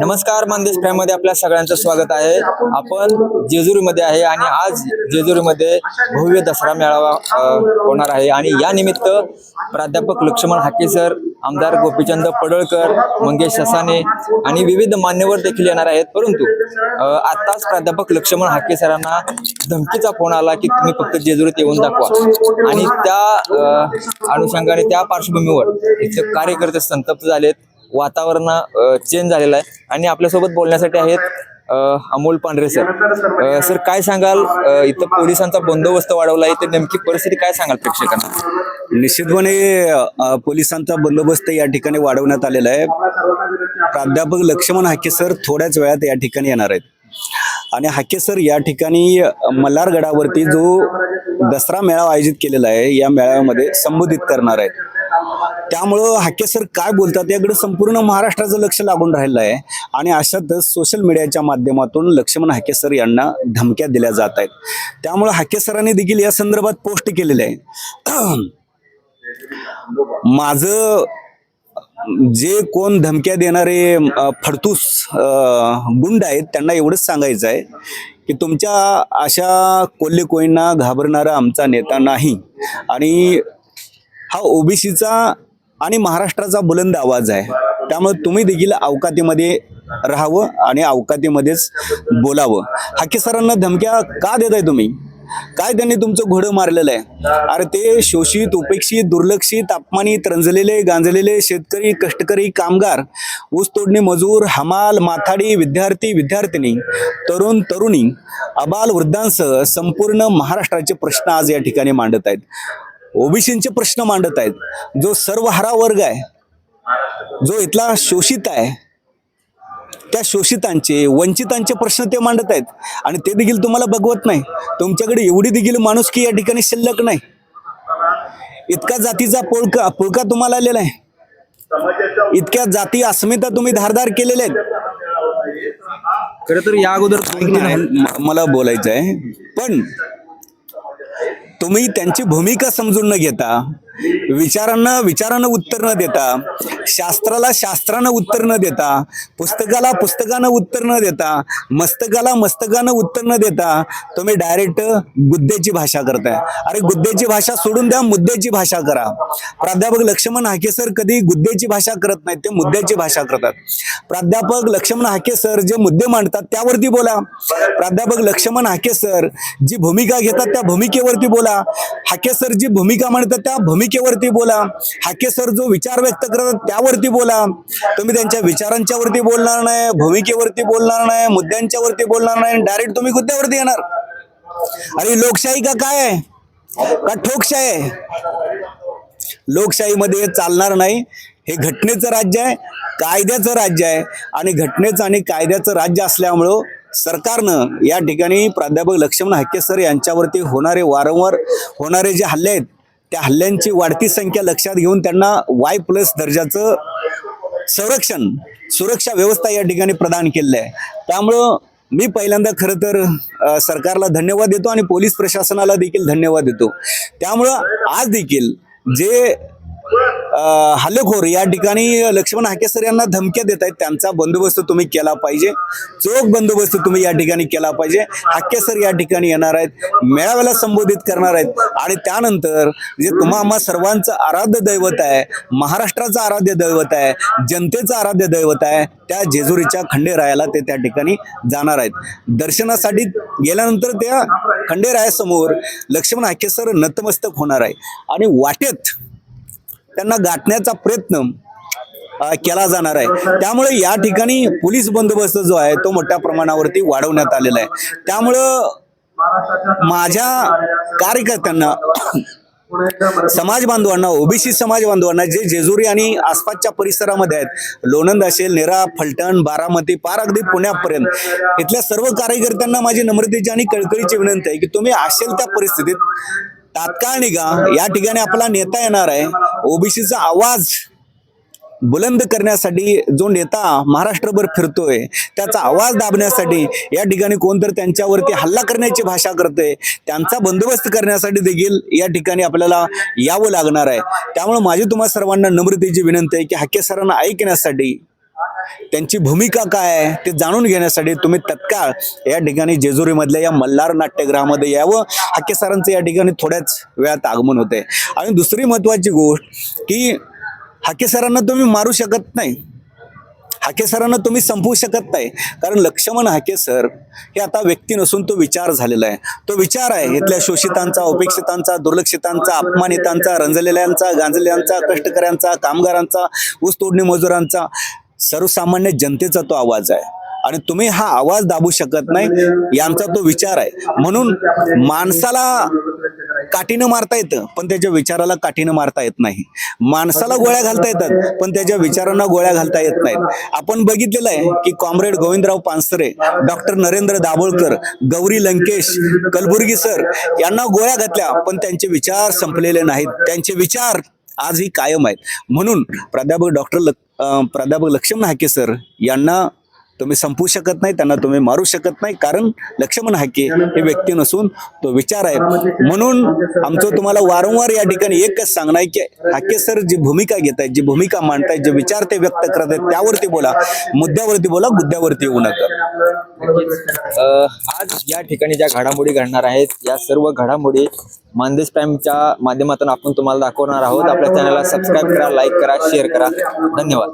नमस्कार मंदेशमध्ये आपल्या सगळ्यांचं स्वागत आहे. आपण जेजुरीमध्ये आहे आणि आज जेजुरीमध्ये भव्य दसरा मेळावा होणार आहे. आणि या निमित्त प्राध्यापक लक्ष्मण हाके सर आमदार गोपीचंद पडळकर मंगेश ससाने आणि विविध मान्यवर देखील येणार आहेत. परंतु आताच प्राध्यापक लक्ष्मण हाके सरांना धमकीचा फोन आला की तुम्ही फक्त जेजुरीत येऊन दाखवा. आणि त्या अनुषंगाने त्या पार्श्वभूमीवर इथले कार्यकर्ते संतप्त झालेत. वातावरण चेंज झालेलं आहे. आणि आपल्यासोबत बोलण्यासाठी आहेत अमोल पांढरे सर सर काय सांगाल? इथं पोलिसांचा बंदोबस्त वाढवला आहे. तर नेमकी परिस्थिती काय सांगाल प्रेक्षकांना? निश्चितपणे पोलिसांचा बंदोबस्त या ठिकाणी वाढवण्यात आलेला आहे. प्राध्यापक लक्ष्मण हाके सर थोड्याच वेळात या ठिकाणी येणार आहेत. आणि हाके सर या ठिकाणी मल्हारगडावरती जो दसरा मेळावा आयोजित केलेला आहे. या मेळाव्यामध्ये संबोधित करणार आहेत. त्यामुळं हाके सर काय बोलतात? याकडे संपूर्ण महाराष्ट्राचं लक्ष लागून राहिलं आहे. आणि अशातच सोशल मीडियाच्या माध्यमातून लक्ष्मण हाके सर यांना धमक्या दिल्या जात आहेत. त्यामुळं हाके सरांनी देखील या संदर्भात पोस्ट केलेले आहे. माझं जे कोण धमक्या देणारे फडतूस गुंड आहेत त्यांना एवढंच सांगायचं आहे. की तुमच्या अशा कोल्हे कोईंना घाबरणारा आमचा नेता नाही. आणि हा ओबीसीचा आणि महाराष्ट्राचा बुलंद आवाज आहे. त्यामुळे तुम्ही देखील अवकातीमध्ये राहावं आणि अवकातीमध्येच बोलावं. हाके सरांना धमक्या का देताय तुम्ही? काय त्यांनी तुमचं घोडं मारलेलं आहे? अरे ते शोषित उपेक्षित दुर्लक्षित अपमानित रंजलेले गांजलेले शेतकरी कष्टकरी कामगार ऊस तोडणी मजूर हमाल माथाडी विद्यार्थी विद्यार्थिनी तरुण तरुणी अबाल वृद्धांसह संपूर्ण महाराष्ट्राचे प्रश्न आज या ठिकाणी मांडत आहेत. ओबीसींचे प्रश्न मांडत आहेत. जो सर्वहारा वर्ग आहे जो इथला शोषित आहे त्या शोषितांचे वंचितांचे प्रश्न ते मांडत आहेत. आणि ते देखील तुम्हाला बघवत नाही. तुमच्याकडे एवढी देखील माणुसकी या ठिकाणी शिल्लक नाही. इतका जातीचा पोळका पुळका तुम्हाला आलेला आहे. इतक्या जाती अस्मिता तुम्ही धारदार केलेल्या आहेत. खरं तर या अगोदर मला बोलायचं आहे. पण तुम्ही त्यांची भूमिका समजून न घेता विचारांना विचारानं उत्तर न देता शास्त्राला शास्त्रानं उत्तर न देता पुस्तकाला पुस्तकानं उत्तर न देता मस्तकाला मस्तकानं उत्तर न देता तुम्ही डायरेक्ट गुद्द्याची भाषा करताय. अरे गुद्द्याची भाषा सोडून द्या मुद्द्याची भाषा करा. प्राध्यापक लक्ष्मण हाके सर कधी गुद्द्याची भाषा करत नाहीत ते मुद्द्याची भाषा करतात. प्राध्यापक लक्ष्मण हाके सर जे मुद्दे मांडतात त्यावरती बोला. प्राध्यापक लक्ष्मण हाके सर जी भूमिका घेतात त्या भूमिकेवरती बोला. हाके सर जी भूमिका मांडतात त्या भूमिकेवरती बोला. हाके सर जो विचार व्यक्त करतात त्या त्यावरती बोला. तुम्ही त्यांच्या विचारांच्या वरती बोलणार नाही भूमिकेवरती बोलणार नाही मुद्द्यांच्या वरती बोलणार नाही डायरेक्ट तुम्ही मुद्द्यावरती येणार. अरे लोकशाही का काय आहे? का ठोकशाही आहे? लोकशाहीमध्ये चालणार नाही. हे घटनेचं राज्य आहे कायद्याचं राज्य आहे आणि घटनेचं आणि कायद्याचं राज्य असल्यामुळं सरकारनं या ठिकाणी प्राध्यापक लक्ष्मण हाके सर यांच्यावरती होणारे वारंवार होणारे जे हल्ले आहेत त्या हल्ल्यांची वाढती संख्या लक्षात घेऊन त्यांना वाय प्लस दर्जाचं संरक्षण सुरक्षा व्यवस्था या ठिकाणी प्रदान केलेलं आहे. त्यामुळं मी पहिल्यांदा खरं तर सरकारला धन्यवाद देतो आणि पोलीस प्रशासनाला देखील धन्यवाद देतो. त्यामुळं आज देखील जे हल्लेखोर या ठिकाणी लक्ष्मण हाकेसर यांना धमक्या देत आहेत. त्यांचा बंदोबस्त तुम्ही केला पाहिजे. चोख बंदोबस्त तुम्ही या ठिकाणी केला पाहिजे. हाकेसर या ठिकाणी येणार आहेत. मेळाव्याला संबोधित करणार आहेत. आणि त्यानंतर जे तुम्हा आम्हा सर्वांचं आराध्य दैवत आहे महाराष्ट्राचं आराध्य दैवत आहे जनतेचं आराध्य दैवत आहे त्या जेजुरीच्या खंडेरायाला ते त्या ठिकाणी जाणार आहेत. दर्शनासाठी गेल्यानंतर त्या खंडेरायासमोर लक्ष्मण हाकेसर नतमस्तक होणार आहे. आणि वाटेत त्यांना गाठण्याचा प्रयत्न केला जाणार आहे. त्यामुळे या ठिकाणी पोलीस बंदोबस्त जो आहे तो मोठ्या प्रमाणावरती वाढवण्यात आलेला आहे. त्यामुळं माझ्या कार्यकर्त्यांना समाज बांधवांना ओबीसी समाज बांधवांना जे जेजुरी आणि आसपासच्या परिसरामध्ये आहेत लोणंद असेल नेरा फलटण बारामती पार अगदी पुण्यापर्यंत इथल्या सर्व कार्यकर्त्यांना माझी नम्रतेची आणि कळकळीची विनंती आहे की तुम्ही असेल त्या परिस्थितीत तात्काळ निघा. या ठिकाणी आपला नेता येणार आहे. ओबीसीचा आवाज बुलंद करण्यासाठी जो नेता महाराष्ट्रभर फिरतोय त्याचा आवाज दाबण्यासाठी या ठिकाणी कोणतरी त्यांच्यावरती हल्ला करण्याची भाषा करते त्यांचा बंदोबस्त करण्यासाठी देखील या ठिकाणी आपल्याला यावं लागणार आहे. त्यामुळे माझी तुम्हा सर्वांना नम्रतेची विनंती आहे की हक्के सरांना ऐकण्यासाठी त्यांची भूमिका काय आहे ते जाणून घेण्यासाठी तुम्ही तत्काळ या ठिकाणी जेजुरीमधल्या या मल्हार नाट्यगृहामध्ये यावं. हाके सरांचं या ठिकाणी थोड्याच वेळात आगमन होते आणि दुसरी महत्त्वाची गोष्ट की हाके सरांना तुम्ही मारू शकत नाही. हाके सरांना तुम्ही संपवू शकत नाही. कारण लक्ष्मण हाके सर हे आता व्यक्ती नसून तो विचार झालेला आहे. तो विचार आहे इथल्या शोषितांचा उपेक्षितांचा दुर्लक्षितांचा अपमानितांचा रंजलेल्यांचा गांजलेल्यांचा कष्टकऱ्यांचा कामगारांचा ऊस तोडणी मजुरांचा सर्वसामान्य जनतेचा तो आवाज आहे. आणि तुम्ही हा आवाज दाबू शकत नाही यांचा तो विचार आहे. म्हणून माणसाला काठीनं मारता येतं पण त्याच्या विचाराला काठीनं मारता येत नाही. माणसाला गोळ्या घालता येतात पण त्याच्या विचारांना गोळ्या घालता येत नाहीत. आपण बघितलेलं आहे की comrade Govindrao Pansare doctor Narendra Dabholkar Gauri Lankesh Kalburgi sir यांना गोळ्या घातल्या पण त्यांचे विचार संपलेले नाहीत. त्यांचे विचार आजही कायम आहेत. म्हणून प्राध्यापक डॉक्टर प्राध्यापक लक्ष्मण हाके सर यांना तुम्ही संपवू शकत नाही त्यांना तुम्ही मारू शकत नाही. कारण लक्ष्मण हाके हे व्यक्ती नसून तो विचार आहे. म्हणून आमचं तुम्हाला वारंवार या ठिकाणी एकच सांगणं आहे की हाके सर जी भूमिका घेत आहेत जी भूमिका मांडतायत जे विचार ते व्यक्त करत आहेत त्यावरती बोला. मुद्द्यावरती बोला मुद्द्यावरती येऊ नका. आज या ठिकाणी ज्या घडामोडी घडणार आहेत या सर्व घडामोडी मानदेश प्राईमच्या माध्यमातून आपण तुम्हाला दाखवणार आहोत. आपल्या चॅनलला सबस्क्राईब करा लाईक करा शेअर करा. धन्यवाद.